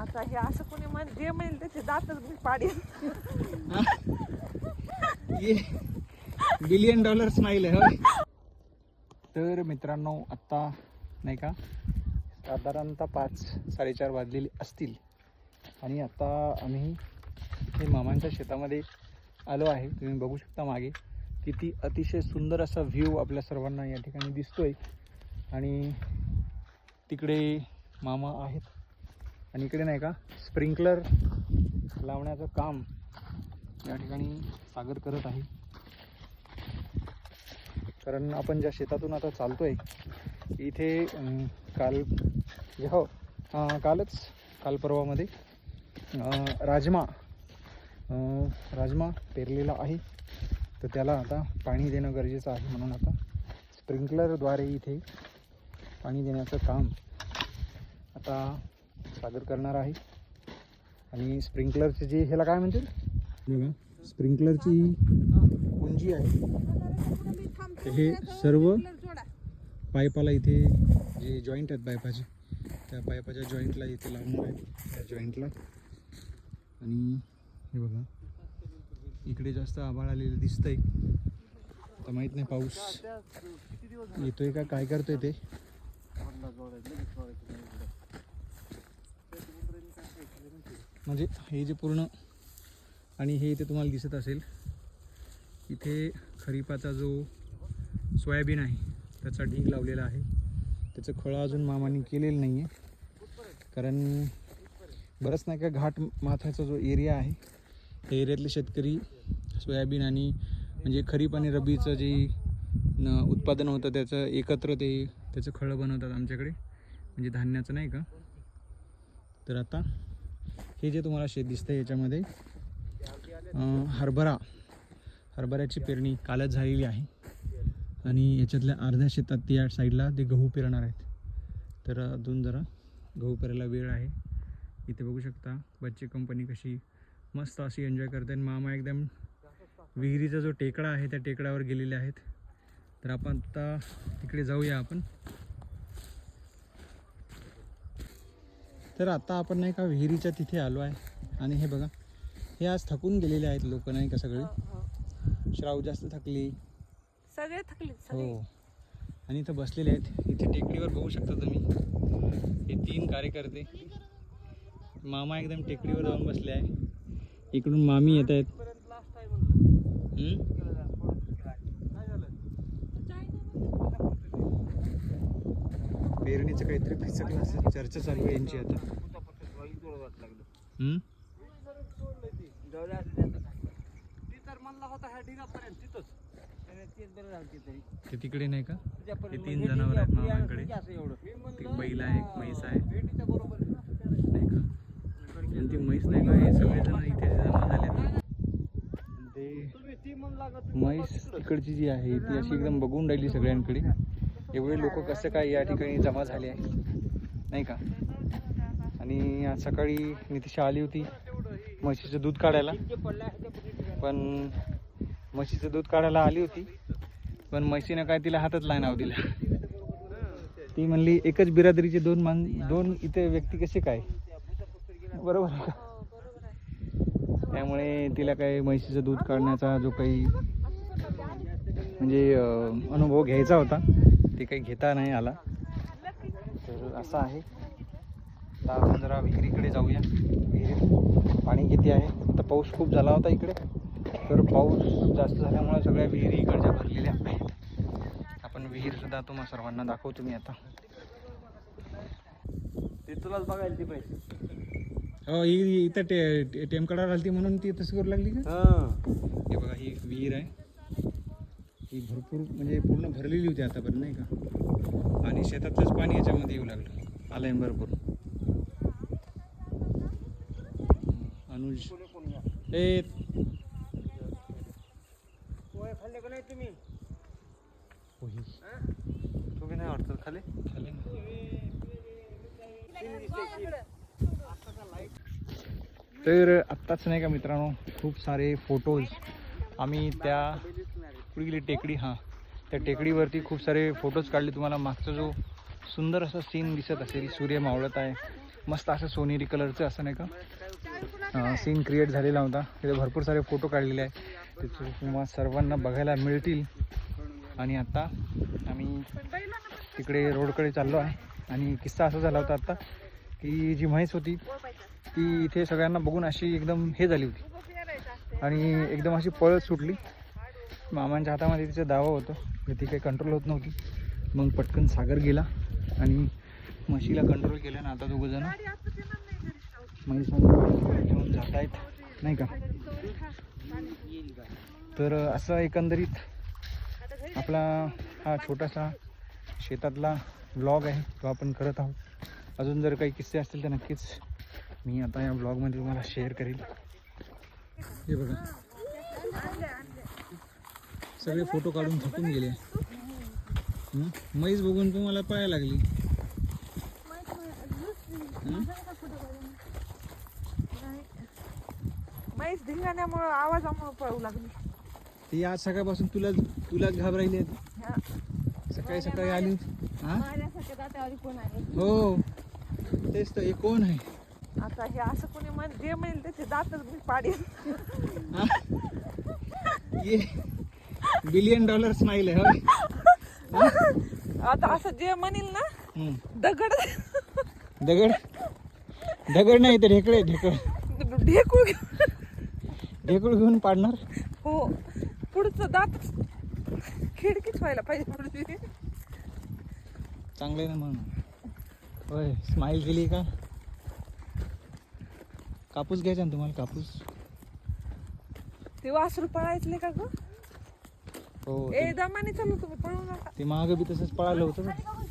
आता हे असं कोणी म्हण जे म्हणेल त्याचे दातच मी पाडेल बिलियन डॉलर स्माईल आहे तर मित्रांनो आत्ता नाही का साधारणतः पाच साडेचार वाजलेले असतील. आणि आता आम्ही हे मामांच्या शेतामध्ये आलो आहे. तुम्ही बघू शकता मागे किती अतिशय सुंदर असा व्ह्यू आपल्या सर्वांना या ठिकाणी दिसतोय. आणि तिकडे मामा आहेत. आणि इकडे नाही का स्प्रिंकलर लावण्याचं काम या ठिकाणी सागर करत आहे. कारण आपण ज्या शेतातून आता चालतोय इथे काल हो कालच काल परवामध्ये राजमा राजमा पेरलेला आहे. तर त्याला आता पाणी देणं गरजेचं आहे म्हणून आता स्प्रिंकलरद्वारे इथे पाणी देण्याचं काम आता सादर करणार आहे. आणि स्प्रिंकलरचे जे ह्याला काय म्हणतील? बघा स्प्रिंकलरची कुंजी आहे. हे सर्व पायपाला इथे जे जॉईंट आहेत बायपाचे त्या पायपाच्या जॉईंटला इथे लावणार आहे त्या जॉईंटला आणि हे बघा इकडे जास्त आभाळ आलेलं दिसतंय. आता माहीत नाही पाऊस येतोय का काय करतोय ते. म्हणजे हे जे पूर्ण आणि हे इथे तुम्हाला दिसत असेल इथे खरीपाचा जो सोयाबीन आहे त्याचा ढीग लावलेला आहे. त्याचं खळं अजून मामाने केलेलं नाही आहे कारण बरंच नाही का घाट माथ्याचा जो एरिया आहे त्या एरियातले शेतकरी सोयाबीन आणि म्हणजे खरीप आणि रब्बीचं जे न उत्पादन होतं त्याचं एकत्र ते त्याचं खळं बनवतात आमच्याकडे. म्हणजे धान्याचं नाही का? तर आता हे जे तुम्हाला शेत दिसतं याच्यामध्ये हरभरा. हरभऱ्याची पेरणी कालच झालेली आहे. आणि याच्यातल्या अर्ध्या शेतात ते या साईडला ते गहू पेरणार आहेत. तर अजून जरा गहू पेरायला वेळ आहे. इथे बघू शकता बच्ची कंपनी कशी मस्त अशी एन्जॉय करते. आणि मामा एकदम विहिरीचा जो टेकडा आहे त्या टेकडावर गेलेले आहेत. तर आपण आता तिकडे जाऊया आपण. तर आता आपण नाही का विहिरीच्या तिथे आलो आहे. आणि हे बघा हे आज थकून गेलेले आहेत लोक नाही का सगळे? श्राव जास्त थकली. सगळे थकले हो. आणि इथं बसलेले आहेत. इथे टेकडीवर बघू शकता तुम्ही. हे तीन कार्यकर्ते. मामा एकदम टेकडीवर जाऊन बसले आहे. इकडून मामी येत आहेत. पेरणीचं काहीतरी फिसकलं असं चर्चा चालू आहे यांची आता. हम्म? ते तिकडे नाही का? ते तीन जनावर आहेत मामांकडे. ते बैल आहे एक म्हैस आहे. नाही का? आणि ती म्हैस नाही का हे सगळेजण इथे जमा झाले ते म्हैस तिकडची जी आहे ती अशी एकदम बघून राहिली सगळ्यांकडे. एवढे लोक कसं काय या ठिकाणी जमा झाले आहे? नाही का? आणि आज सकाळी नितिशा आली होती म्हशीचं दूध काढायला. पण म्हशीचं दूध काढायला आली होती. पण म्हशीनं काय तिला हातच नाही नाव दिला. ती म्हणली एकच बिरादरीचे दोन मान दोन इथे व्यक्ती कसे काय? बरोबर आहे का? त्यामुळे तिला काही म्हशीचं दूध काढण्याचा जो काही म्हणजे अनुभव घ्यायचा होता. ते काही घेता नाही आला. तर असं आहे. आता आपण जरा विहिरीकडे जाऊया. विहिरीत पाणी किती आहे? आता पाऊस खूप झाला होता इकडे. तर पाऊस जास्त झाल्यामुळे सगळ्या विहिरी इकडच्या भरलेल्या आहेत. आपण विहीर सुद्धा तुम्हा सर्वांना दाखवतो मी आता. ते तुलाच बघायला ती पाहिजे हो इथं टे टेमकडा घालती म्हणून ती तसं करू लागली का? बघा ही भरपूर म्हणजे पूर्ण भरलेली होती आतापर्यंत नाही का? आणि शेतातलंच पाणी याच्यामध्ये येऊ लागलं. आलंय भरपूर. अनुज. ए तुम्ही. तुम्ही नाही वाटत खाली खाल्ले ना. तर आत्ताच नाही का मित्रांनो खूप सारे फोटोज आम्ही त्या कुठे गेली टेकडी हां. त्या टेकडीवरती खूप सारे फोटोज काढले तुम्हाला. मागचा जो सुंदर असा सीन दिसत असेल सूर्य मावळत आहे. मस्त असं सोनेरी कलरचं असं नाही का? सीन क्रिएट झालेला होता. तिथे भरपूर सारे फोटो काढलेले आहे तिथे तुम्हाला सर्वांना बघायला मिळतील. आणि आता आम्ही तिकडे रोडकडे चाललो आहे. आणि किस्सा असा झाला होता आत्ता की जी म्हैस होती ती इथे सगळ्यांना बघून अशी एकदम हे झाली होती. आणि एकदम अशी पळत सुटली. मामांच्या हातामध्ये तिचं दावा होतं. ती काही कंट्रोल होत नव्हती. मग पटकन सागर गेला आणि म्हशीला कंट्रोल केलं ना आता दोघं जण घेऊन जात आहेत. नाही का? तर असा एकंदरीत आपला हा छोटासा शेतातला ब्लॉग आहे तो आपण करत आहोत. अजून जर काही किस्से असतील तर नक्कीच मी आता या ब्लॉगमध्ये तुम्हाला शेअर करेल. हे बघा. सगळे फोटो काढून थकून गेले? म्हैस बघून तुम्हाला पाया लागली? म्हैस धिंगाण्यामुळं आवाजामुळं पळू लागली. ती आज सकाळपासून तुला तुला घाबरायली. सकाळी सकाळी आली. हा? हो. तेच तर हे कोण आहे? आता हे असं कोणी म्हण जे म्हणेल त्याचे दातच मी पाडीन. हा? ये. बिलियन डॉलर स्माइल आहे आता असं जे म्हणेल ना. दगड. दगड? दगड नाही तर ढेकळे ढेकळ. ढेकूळ ढेकूळ घेऊन पाडणार? हो. पुढचं दात खिडकीच व्हायला पाहिजे पुढची चांगले ना मग. होय स्माइल केली का? कापूस घ्यायचा ना तुम्हाला कापूस? ते वासरू पळायचले का ग? हो ए दमाने चालू तुम्ही पळू नका ते मागं बी तसंच पळालं होतं बघ.